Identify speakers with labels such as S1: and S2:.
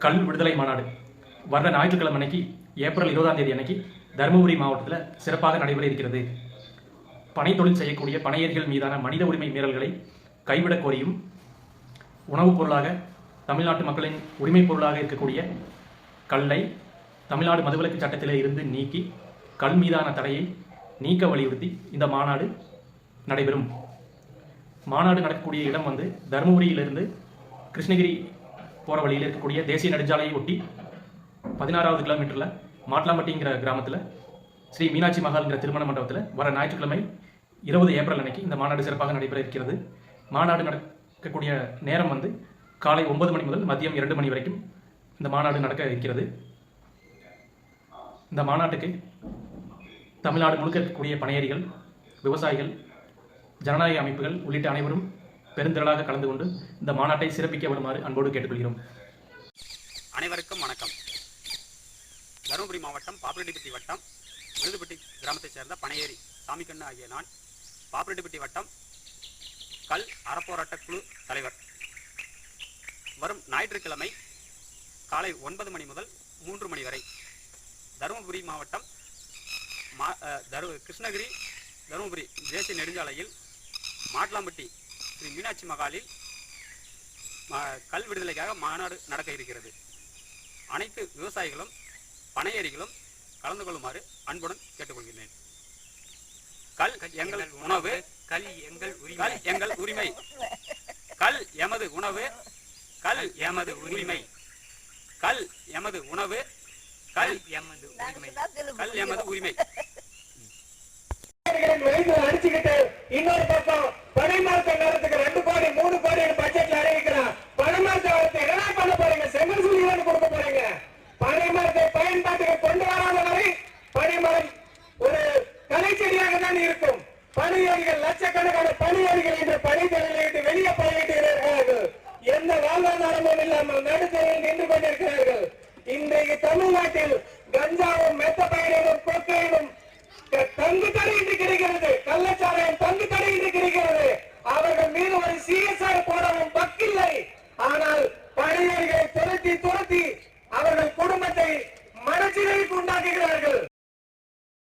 S1: கல் விடுதலை மாநாடு. வர்ற ஞாயிற்றுக்கிழமை அன்னைக்கு ஏப்ரல் இருபதாம் தேதி அன்னைக்கு தருமபுரி மாவட்டத்தில் சிறப்பாக நடைபெற இருக்கிறது. பனை தொழில் செய்யக்கூடிய பனையர்கள் மீதான மனித உரிமை மீறல்களை கைவிடக் கோரியும் உணவுப் பொருளாக தமிழ்நாட்டு மக்களின் உரிமைப் பொருளாக இருக்கக்கூடிய கல்லை தமிழ்நாடு மதுவிலக்கு சட்டத்தில் இருந்து நீக்கி கல் மீதான தடையை நீக்க வலியுறுத்தி இந்த மாநாடு நடைபெறும். மாநாடு நடக்கக்கூடிய இடம் வந்து தருமபுரியிலிருந்து கிருஷ்ணகிரி போகிற வழியில் இருக்கக்கூடிய தேசிய நெடுஞ்சாலையை ஒட்டி பதினாறாவது கிலோமீட்டரில் மாட்லாம்பட்டிங்கிற கிராமத்தில் ஸ்ரீ மீனாட்சி மகால்ங்கிற திருமண மண்டபத்தில் வர ஞாயிற்றுக்கிழமை இருபது ஏப்ரல் அன்னைக்கு இந்த மாநாடு சிறப்பாக நடைபெற இருக்கிறது. மாநாடு நடக்கக்கூடிய நேரம் வந்து காலை ஒன்பது மணி முதல் மதியம் இரண்டு மணி வரைக்கும் இந்த மாநாடு நடக்க இருக்கிறது. இந்த மாநாட்டுக்கு தமிழ்நாடு முழுக்க இருக்கக்கூடிய பணியாரிகள் விவசாயிகள் ஜனநாயக அமைப்புகள் உள்ளிட்ட அனைவரும் பெருந்திரளாக கலந்து கொண்டு இந்த மாநாட்டை சிறப்பிக்க வருமாறு அன்போடு கேட்டுக்கொள்கிறோம்.
S2: அனைவருக்கும் வணக்கம். தருமபுரி மாவட்டம் பாப்பிரெட்டிப்பட்டி வட்டம் விருதுப்பட்டி கிராமத்தைச் சேர்ந்த பனையேரி சாமிக்கண்ணு ஆகிய நான் பாப்பிரெட்டிப்பட்டி வட்டம் கல் அறப்போராட்ட குழு தலைவர். வரும் ஞாயிற்றுக்கிழமை காலை ஒன்பது மணி முதல் மூன்று மணி வரை தருமபுரி மாவட்டம் மா அஹ், தரு கிருஷ்ணகிரி தருமபுரி தேசிய நெடுஞ்சாலையில் மாட்லாம்பட்டி ஸ்ரீ மீனாட்சி மகாலில் கல் விடுதலைக்காக மாநாடு நடக்க இருக்கிறது. அனைத்து விவசாயிகளும் பனையேரிகளும் கலந்து கொள்ளுமாறு அன்புடன் கேட்டுக்கொள்கிறேன் கல் எங்கள் உணவு
S3: கல் எங்கள் உரிமை.
S2: கல் எங்கள் உரிமை. கல் எமது உணவு கல் எமது உரிமை. கல் எமது உணவு கல்
S3: எமது உரிமை.
S2: கல் எமது உரிமை.
S4: இன்னொரு பக்கம் நேரத்துக்கு ரெண்டு கோடி மூணு கோடி பட்ஜெட்ல அறிவிக்கிறான் பனைமரத்தை வளர்த்து என்ன பண்ண போறீங்க? செங்கல் சூழல் கொடுக்க போறீங்க. பனைமரத்தை பயன்பாட்டுக்கு கொண்டு வராத வரை பனைமரம் ஒரு கலைச்செடியாக தான் இருக்கும். பணியாளிகள் லட்சக்கணக்கான பணியாளிகள் இன்று பணி விட்டு வெளியே போய்விட்டு எந்த வாழ்வாதாரமும் இல்லாமல் நடுத்தரையில் நின்று கொண்டிருக்கிறார்கள். இன்றைக்கு தமிழ்நாட்டில் கஞ்சாவும் மெத்த பயணியும் கொக்கையும் தங்கு தடை என்று கிடைக்கிறது. கள்ளச்சாராயம் தங்கு தடை என்று கிடைக்கிறது. அவர்கள் மீது ஒரு பிரிவினைக்கு உண்டாக்குகிறார்கள்.